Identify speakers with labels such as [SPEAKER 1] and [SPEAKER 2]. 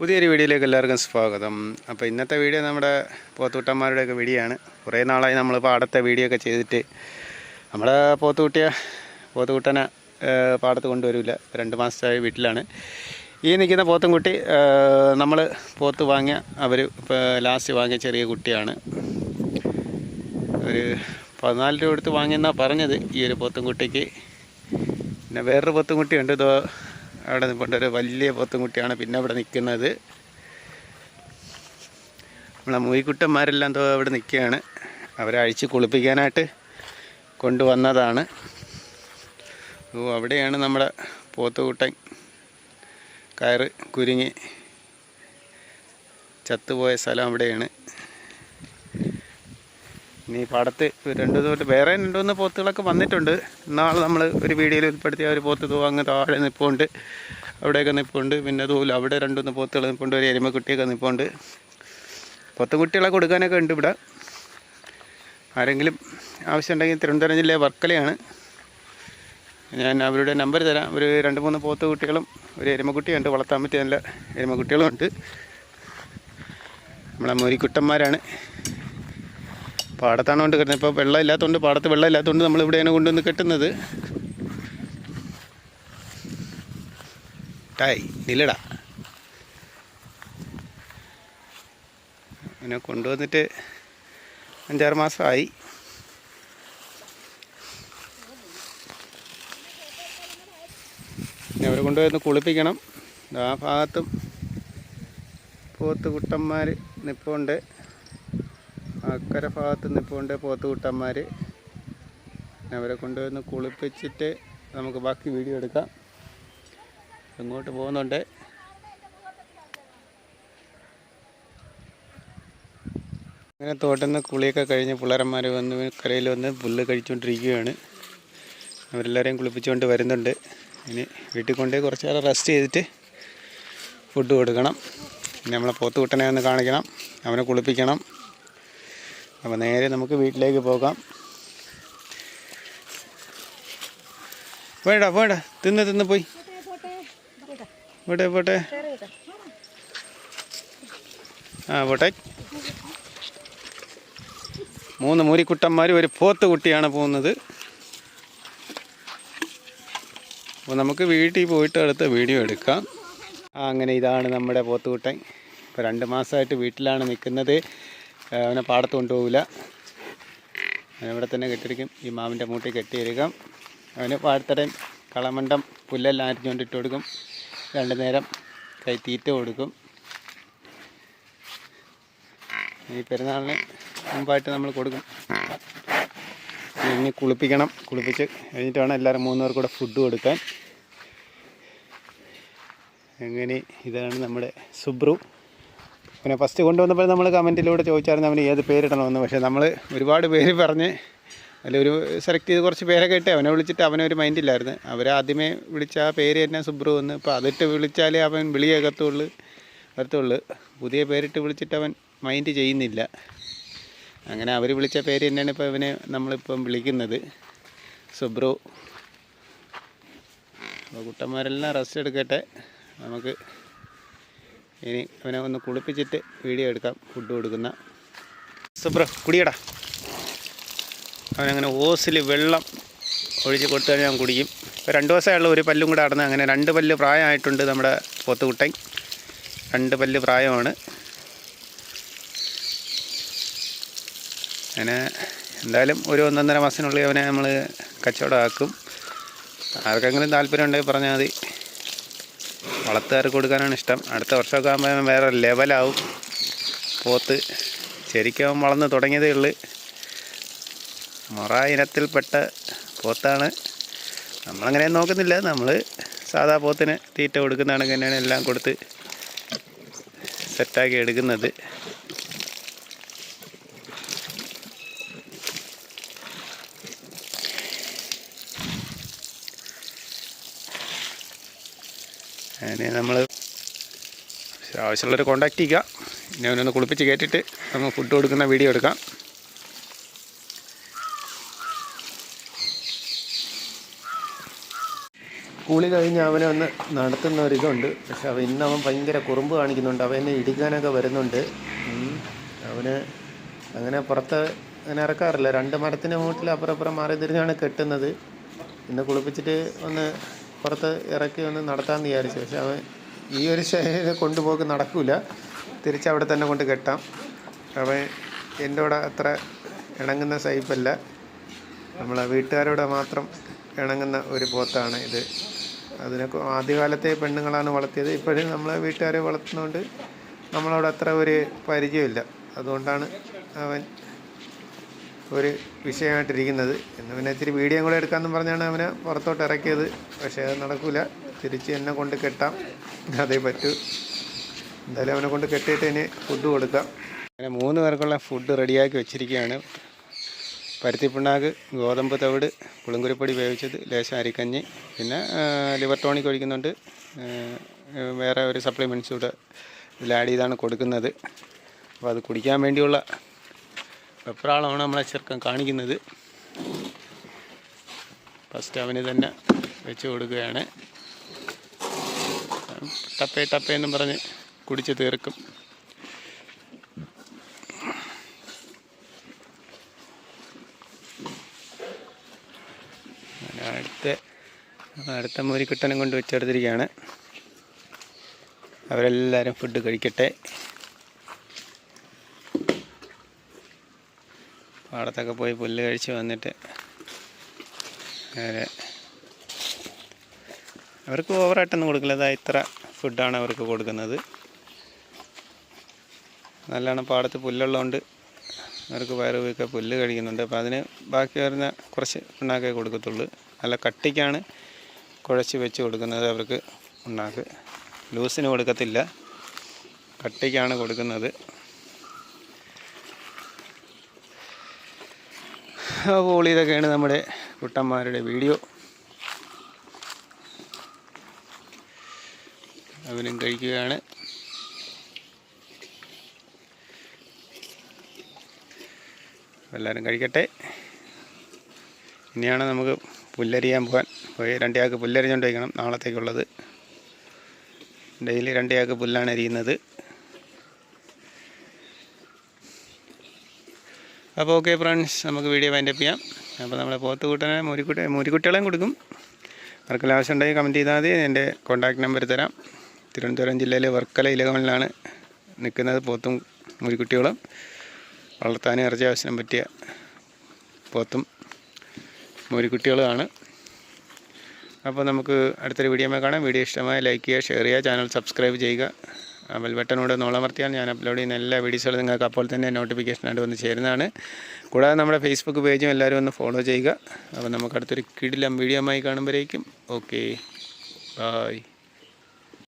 [SPEAKER 1] പുതിയൊരു വീഡിയോയിലേക്ക് എല്ലാവർക്കും സ്വാഗതം. അപ്പോൾ ഇന്നത്തെ വീഡിയോ നമ്മുടെ പോത്തുട്ടന്മാരുടെയൊക്കെ വീഡിയോ ആണ് കുറേ നാളായി നമ്മൾ പാടത്തെ വീഡിയോ ഒക്കെ ചെയ്തിട്ട് നമ്മുടെ പോത്തുകുട്ടിയ പോത്തുകുട്ടനെ പാടത്ത് കൊണ്ടുവരില്ല. രണ്ട് മാസമായി വീട്ടിലാണ്. ഈ നിൽക്കുന്ന പോത്തുംകുട്ടി നമ്മൾ പോത്ത് വാങ്ങിയ അവർ ഇപ്പോൾ ലാസ്റ്റ് വാങ്ങിയ ചെറിയ കുട്ടിയാണ്. ഒരു പതിനാല് രൂപ എടുത്ത് വാങ്ങിയെന്നാണ് പറഞ്ഞത് ഈ ഒരു പോത്തുംകുട്ടിക്ക്. പിന്നെ വേറൊരു പോത്തുംകുട്ടിയുണ്ട്. ഇതോ അവിടെ നിൽപ്പുണ്ട് ഒരു വലിയ പോത്തുംകുട്ടിയാണ് പിന്നെ അവിടെ നിൽക്കുന്നത് നമ്മളെ മൂയിക്കുട്ടന്മാരെല്ലാം എന്തോ അവിടെ നിൽക്കുകയാണ്. അവരെ അഴിച്ച് കുളിപ്പിക്കാനായിട്ട് കൊണ്ടുവന്നതാണ്. ഓ അവിടെയാണ് നമ്മുടെ പോത്തുകുട്ടൻ കയറ് കുരുങ്ങി ചത്തുപോയ സ്ഥലം അവിടെയാണ്. ഇനി പാടത്ത് രണ്ട് തൊട്ട് വേറെ രണ്ട് മൂന്ന് പോത്തുകളൊക്കെ വന്നിട്ടുണ്ട്. നാളെ നമ്മൾ ഒരു വീഡിയോയിൽ ഉൾപ്പെടുത്തിയ ഒരു പോത്ത് തൂ അങ്ങ് താഴെ നിൽപ്പുണ്ട് അവിടെയൊക്കെ നിൽപ്പുണ്ട് പിന്നെ തൂല അവിടെ രണ്ടുമൂന്ന് പോത്തുകൾ നിൽപ്പുണ്ട് ഒരു എരുമക്കുട്ടിയൊക്കെ നിൽപ്പുണ്ട് പോത്തുകുട്ടികളെ കൊടുക്കാനൊക്കെ ഉണ്ട് ഇവിടെ. ആരെങ്കിലും ആവശ്യമുണ്ടെങ്കിൽ തിരുവനന്തപുരം ജില്ലയിലെ വർക്കലയാണ്. ഞാൻ അവരുടെ നമ്പർ തരാം. ഒരു രണ്ട് മൂന്ന് പോത്ത് കുട്ടികളും ഒരു എരുമക്കുട്ടിയുണ്ട്. വളർത്താൻ പറ്റിയ നല്ല എരുമക്കുട്ടികളും ഉണ്ട് നമ്മളെ മുരിക്കുട്ടന്മാരാണ്. പാടത്താണ് കൊണ്ട് കെട്ടുന്നത് ഇപ്പോൾ വെള്ളം ഇല്ലാത്തതുകൊണ്ട് പാടത്ത് വെള്ളം ഇല്ലാത്തതുകൊണ്ട് നമ്മൾ ഇവിടെയാണ് കൊണ്ടുവന്ന് കെട്ടുന്നത്. ടായ് നിലട അങ്ങനെ കൊണ്ടുവന്നിട്ട് അഞ്ചാറ് മാസമായി പിന്നെ അവരെ കൊണ്ടുവന്ന് കുളിപ്പിക്കണം. ആ ഭാഗത്തും പോത്ത് കുട്ടന്മാർ നിൽപ്പുണ്ട് അക്കരെ ഭാഗത്ത് നിൽപ്പുണ്ട് പോത്ത് കുട്ടന്മാർ അവരെ കൊണ്ടുവന്ന് കുളിപ്പിച്ചിട്ട് നമുക്ക് ബാക്കി വീഡിയോ എടുക്കാം. ഇങ്ങോട്ട് പോകുന്നുണ്ട്. അങ്ങനെ തോട്ടിൽ നിന്ന് കുളിയൊക്കെ കഴിഞ്ഞ് പിള്ളേരന്മാർ വന്ന് കരയിൽ വന്ന് പുല്ല് കഴിച്ചുകൊണ്ടിരിക്കുകയാണ് അവരെല്ലാവരെയും കുളിപ്പിച്ചുകൊണ്ട് വരുന്നുണ്ട്. ഇനി വീട്ടിൽ കൊണ്ടുപോയി കുറച്ച് നേരം റെസ്റ്റ് ചെയ്തിട്ട് ഫുഡ് കൊടുക്കണം. പിന്നെ നമ്മളെ പോത്തുകുട്ടനെ ഒന്ന് കാണിക്കണം. അവനെ കുളിപ്പിക്കണം. അപ്പോൾ നേരെ നമുക്ക് വീട്ടിലേക്ക് പോകാം. വേണ്ട വേണ്ട. തിന്ന് തിന്ന് പോയി. പോട്ടെ പോട്ടെ. ആ പോട്ടെ. മൂന്ന് മൂരിക്കുട്ടന്മാരും ഒരു പോത്ത് കുട്ടിയാണ് പോകുന്നത്. അപ്പോൾ നമുക്ക് വീട്ടിൽ പോയിട്ട് അടുത്ത വീഡിയോ എടുക്കാം. ആ അങ്ങനെ ഇതാണ് നമ്മുടെ പോത്തുകുട്ടൻ. ഇപ്പോൾ രണ്ട് മാസമായിട്ട് വീട്ടിലാണ് നിൽക്കുന്നത്. അവനെ പാടത്ത് കൊണ്ടുപോകില്ല അവനവിടെ തന്നെ കെട്ടിരിക്കും. ഈ മാവിന്റെ മൂട്ടി കെട്ടിയിരിക്കും. അവന് പാടത്തടയും കളമണ്ടം പുല്ലെല്ലാം അരിഞ്ഞുകൊണ്ട് ഇട്ട് കൊടുക്കും. രണ്ട് നേരം കൈ തീറ്റ കൊടുക്കും. ഈ പെരുന്നാളിന് മുമ്പായിട്ട് നമ്മൾ കൊടുക്കും. ഇനി കുളിപ്പിക്കണം. കുളിപ്പിച്ച് കഴിഞ്ഞിട്ട് വേണം എല്ലാവരും മൂന്ന് പേർക്കൂടെ കൂടെ ഫുഡ് കൊടുക്കാൻ. അങ്ങനെ ഇതാണ് നമ്മുടെ സുബ്രു. പിന്നെ ഫസ്റ്റ് കൊണ്ടുവന്നപ്പോൾ നമ്മൾ കമന്റിലൂടെ ചോദിച്ചായിരുന്നു അവന് ഏത് പേരിടണമെന്ന്. പക്ഷേ നമ്മൾ ഒരുപാട് പേര് പറഞ്ഞ് ഒരു സെലക്ട് ചെയ്ത് കുറച്ച് പേരൊക്കെ ഇട്ട്. അവനെ വിളിച്ചിട്ട് അവനൊരു മൈൻഡില്ലായിരുന്നു അവരെ ആദ്യമേ വിളിച്ച ആ പേര് തന്നെ സുബ്രു എന്ന്. ഇപ്പോൾ അതിട്ട് വിളിച്ചാലേ അവൻ വിളി കേൾക്കത്തുള്ളൂ വരത്തുള്ളൂ. പുതിയ പേരിട്ട് വിളിച്ചിട്ട് അവൻ മൈൻഡ് ചെയ്യുന്നില്ല. അങ്ങനെ അവർ വിളിച്ച പേര് തന്നെയാണ് ഇപ്പോൾ ഇവനെ നമ്മളിപ്പം വിളിക്കുന്നത്. സുബ്രു. അപ്പോൾ കുട്ടന്മാരെല്ലാം റെസ്റ്റ് എടുക്കട്ടെ. നമുക്ക് ഇനി അവനെ ഒന്ന് കുളിപ്പിച്ചിട്ട് വീഡിയോ എടുക്കാം ഫുഡ് കൊടുക്കുന്ന. സുബ്ര കുടിയടാ. അവനങ്ങനെ ഓസിൽ വെള്ളം ഒഴിച്ച് കൊടുത്തു കഴിഞ്ഞാൽ അവൻ കുടിക്കും. ഇപ്പോൾ രണ്ട് ദിവസമായുള്ള ഒരു പല്ലും കൂടെ അടന്ന് അങ്ങനെ രണ്ട് പല്ല് പ്രായമായിട്ടുണ്ട് നമ്മുടെ പോത്തുകുട്ടൻ. രണ്ട് പല്ല് പ്രായമാണ്. അങ്ങനെ എന്തായാലും ഒരു ഒന്നൊന്നര മാസത്തിനുള്ളിൽ അവനെ നമ്മൾ കച്ചവടമാക്കും. ആർക്കെങ്കിലും താല്പര്യം ഉണ്ടെങ്കിൽ പറഞ്ഞാൽ മതി. വളർത്തുകാർക്ക് കൊടുക്കാനാണ് ഇഷ്ടം. അടുത്ത വർഷമൊക്കെ ആകുമ്പോൾ വേറെ ലെവലാവും. പോത്ത് ശരിക്കും വളർന്ന് തുടങ്ങിയതേ ഉള്ളു. മൊറ ഇനത്തിൽപ്പെട്ട പോത്താണ്. നമ്മളങ്ങനെ നോക്കുന്നില്ല. നമ്മൾ സാധാ പോത്തിന് തീറ്റ കൊടുക്കുന്നതാണെങ്കിൽ തന്നെയാണ് എല്ലാം കൊടുത്ത് സെറ്റാക്കി എടുക്കുന്നത്. അതിനെ നമ്മൾ ആവശ്യമുള്ളവർ കോണ്ടാക്ട് ചെയ്യുക. ഇനി അവനൊന്ന് കുളിപ്പിച്ച് കയറ്റിയിട്ട് നമുക്ക് ഫുഡ് കൊടുക്കുന്ന വീഡിയോ എടുക്കാം. കുളി കഴിഞ്ഞ് അവനെ ഒന്ന് നടത്തുന്ന ഒരിതുണ്ട് പക്ഷെ അവൻ ഇന്ന് അവൻ ഭയങ്കര കുറുമ്പ് കാണിക്കുന്നുണ്ട്. അവൻ എന്നെ ഇടിക്കാനൊക്കെ വരുന്നുണ്ട്. അവന് അങ്ങനെ പുറത്ത് അങ്ങനെ ഇറക്കാറില്ല. രണ്ട് മരത്തിന്റെ മൂട്ടിൽ അപ്പുറം അപ്പുറം മാറി തിരിഞ്ഞാണ് കെട്ടുന്നത്. ഇന്ന് കുളിപ്പിച്ചിട്ട് ഒന്ന് പുറത്ത് ഇറക്കി ഒന്ന് നടത്താമെന്ന് വിചാരിച്ചു. പക്ഷെ അവൻ ഈ ഒരു ശൈലിയിൽ കൊണ്ടുപോക്ക് നടക്കില്ല തിരിച്ച് അവിടെ തന്നെ കൊണ്ട് കെട്ടാം. അവൻ എന്റെ കൂടെ അത്ര ഇണങ്ങുന്ന സൈപ്പല്ല. നമ്മളെ വീട്ടുകാരോട് മാത്രം ഇണങ്ങുന്ന ഒരു പോത്താണ് ഇത്. അതിനൊക്കെ ആദ്യകാലത്തെ പെണ്ണുങ്ങളാണ് വളർത്തിയത്. ഇപ്പോഴും നമ്മളെ വീട്ടുകാരെ വളർത്തുന്നതുകൊണ്ട് നമ്മളവിടെ അത്ര ഒരു പരിചയമില്ല. അതുകൊണ്ടാണ് അവൻ ഒരു വിഷയമായിട്ടിരിക്കുന്നത്. ഇന്ന് പിന്നെ ഇത്തിരി വീഡിയോ കൂടെ എടുക്കാമെന്ന് പറഞ്ഞാണ് അവനെ പുറത്തോട്ട് ഇറക്കിയത്. പക്ഷേ അത് നടക്കില്ല തിരിച്ച് എന്നെ കൊണ്ട് കെട്ടാം. അതേ പറ്റൂ. എന്തായാലും അവനെ കൊണ്ട് കെട്ടിയിട്ട് ഇനി ഫുഡ് കൊടുക്കാം. അങ്ങനെ മൂന്ന് പേർക്കുള്ള ഫുഡ് റെഡിയാക്കി വെച്ചിരിക്കുകയാണ്. പരുത്തിപ്പിണ്ണാക്ക് ഗോതമ്പ് തവിട് പുളിങ്കുരുപ്പൊടി വേവിച്ചത് ലേശം അരിക്കഞ്ഞി പിന്നെ ലിവർ ടോണിക് ഒഴിക്കുന്നുണ്ട്. വേറെ ഒരു സപ്ലിമെന്റ്സ് കൂടെ ഇതിൽ ആഡ് ചെയ്താണ് കൊടുക്കുന്നത്. അപ്പോൾ അത് കുടിക്കാൻ വേണ്ടിയുള്ള വെപ്രാളമാണ് നമ്മളെ ചെറുക്കൻ കാണിക്കുന്നത്. ഫസ്റ്റ് അവന് തന്നെ വെച്ച് കൊടുക്കുകയാണ്. ടപ്പേ ടപ്പേ എന്നും പറഞ്ഞ് കുടിച്ച് തീർക്കും. അടുത്ത അടുത്ത മുരിക്കിട്ടനും കൊണ്ട് വെച്ചെടുത്തിരിക്കുകയാണ് അവരെല്ലാവരും ഫുഡ് കഴിക്കട്ടെ. പാടത്തൊക്കെ പോയി പുല്ല് കഴിച്ച് വന്നിട്ട് നേരെ അവർക്ക് ഓവറായിട്ടൊന്നും കൊടുക്കില്ല. അതാ ഇത്ര ഫുഡാണ് അവർക്ക് കൊടുക്കുന്നത്. നല്ലോണം പാടത്ത് പുല്ലുള്ളതുകൊണ്ട് അവർക്ക് വയറ് വീക്ക പുല്ല് കഴിക്കുന്നുണ്ട്. അപ്പോൾ അതിന് ബാക്കി വരുന്ന കുറച്ച് പിണ്ണാക്കേ കൊടുക്കത്തുള്ളൂ. നല്ല കട്ടിക്കാണ് കുഴച്ച് വെച്ച് കൊടുക്കുന്നത് അവർക്ക് പിണ്ണാക്ക് ലൂസിന് കൊടുക്കത്തില്ല. കട്ടിക്കാണ് കൊടുക്കുന്നത്. അപ്പോൾ ഇതൊക്കെയാണ് നമ്മുടെ കുട്ടന്മാരുടെ വീഡിയോ. അവനും കഴിക്കുകയാണ്. എല്ലാവരും കഴിക്കട്ടെ. ഇനിയാണ് നമുക്ക് പുല്ലരിയാൻ പോകാൻ. പോയി രണ്ടേയാൾക്ക് പുല്ലരിഞ്ഞുകൊണ്ട് വയ്ക്കണം. നാളത്തേക്കുള്ളത്. ഡെയിലി രണ്ടേയാൾക്ക് പുല്ലാണ് അരിയുന്നത്. അപ്പോൾ ഓക്കെ ഫ്രണ്ട്സ് നമുക്ക് വീഡിയോ വൈൻഡപ്പ് ചെയ്യാം. അപ്പോൾ നമ്മളെ പോത്ത് കൂട്ടനെ മൂരിക്കുട്ടി മൂരിക്കുട്ടികളെയും കൊടുക്കും. വർക്കല ആവശ്യം ഉണ്ടെങ്കിൽ കമന്റ് ചെയ്താൽ മതി. എന്റെ കോൺടാക്ട് നമ്പർ തരാം. തിരുവനന്തപുരം ജില്ലയിലെ വർക്കല ഇലകമലിലാണ് നിൽക്കുന്നത് പോത്തും മൂരിക്കുട്ടികളും. വളർത്താനും ഇറച്ചി ആവശ്യം പറ്റിയ പോത്തും മൂരിക്കുട്ടികളുമാണ്. അപ്പോൾ നമുക്ക് അടുത്തൊരു വീഡിയോ കാണാം. വീഡിയോ ഇഷ്ടമായ ലൈക്ക് ചെയ്യുക ഷെയർ ചെയ്യുക ചാനൽ സബ്സ്ക്രൈബ് ചെയ്യുക. ബെൽ ബട്ടനോട് നോളമർത്തിയാൽ ഞാൻ അപ്ലോഡ് ചെയ്യുന്ന എല്ലാ വീഡിയോസുകളും നിങ്ങൾക്ക് അപ്പോൾ തന്നെ നോട്ടിഫിക്കേഷനായിട്ട് വന്ന് ചേരുന്നതാണ്. കൂടാതെ നമ്മുടെ ഫേസ്ബുക്ക് പേജും എല്ലാവരും ഒന്ന് ഫോളോ ചെയ്യുക. അപ്പോൾ നമുക്ക് അടുത്തൊരു കിടിലം വീഡിയോ ആയി കാണുമ്പോഴേക്കും. Okay bye